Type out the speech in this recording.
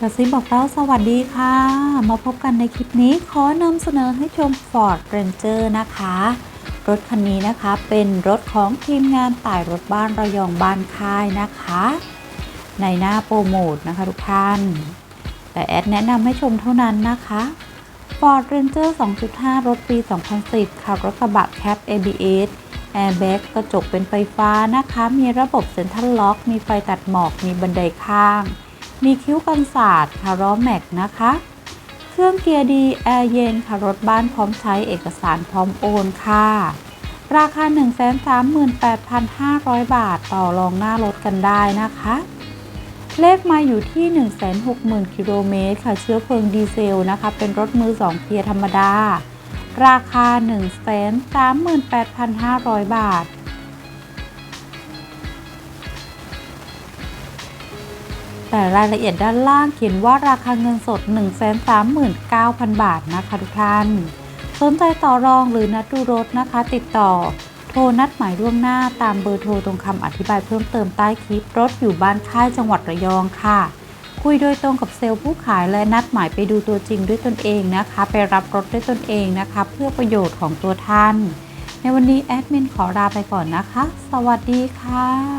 กระซิบบอกเล่าสวัสดีค่ะ มาพบกันในคลิปนี้ขอนำเสนอให้ชม Ford Ranger นะคะ รถคันนี้นะคะเป็นรถของทีมงานต่ายรถบ้านระยองบ้านค่ายนะคะ ในหน้าโปรโมทนะคะทุกท่าน แต่แอดแนะนำให้ชมเท่านั้นนะคะ Ford Ranger 2.5 รถปี 2010ขับรถกระบะแคป ABS Airbag กระจกเป็นไฟฟ้านะคะ มีระบบเซ็นทรัลล็อก มีไฟตัดหมอก มีบันไดข้าง มีคิ้วกันศาสตร์ค่ะล้อแม็กนะคะ เครื่องเกียร์ดีแอร์เย็นค่ะรถบ้านพร้อมใช้เอกสารพร้อมโอนค่ะ ราคา 138,500 บาทต่อรองหน้ารถกันได้นะคะ เลขมาอยู่ที่ 160,000กิโลเมตรค่ะเชื้อเพลิงดีเซลนะคะ เป็นรถมือ 2 เกียร์ธรรมดา ราคา 138,500 บาท แต่รายละเอียดด้านล่างเขียนว่าราคาเงินสด 139,000 บาทนะคะทุกท่าน สนใจต่อรองหรือนัดดูรถนะคะ ติดต่อ โทรนัดหมายล่วงหน้าตามเบอร์โทรตรงคำอธิบายเพิ่มเติมใต้คลิปรถอยู่บ้านค่ายจังหวัดระยองค่ะ คุยโดยตรงกับเซลล์ผู้ขายและนัดหมายไปดูตัวจริงด้วยตนเองนะคะ ไปรับรถด้วยตนเองนะคะ เพื่อประโยชน์ของตัวท่าน ในวันนี้แอดมินขอลาไปก่อนนะคะ สวัสดีค่ะ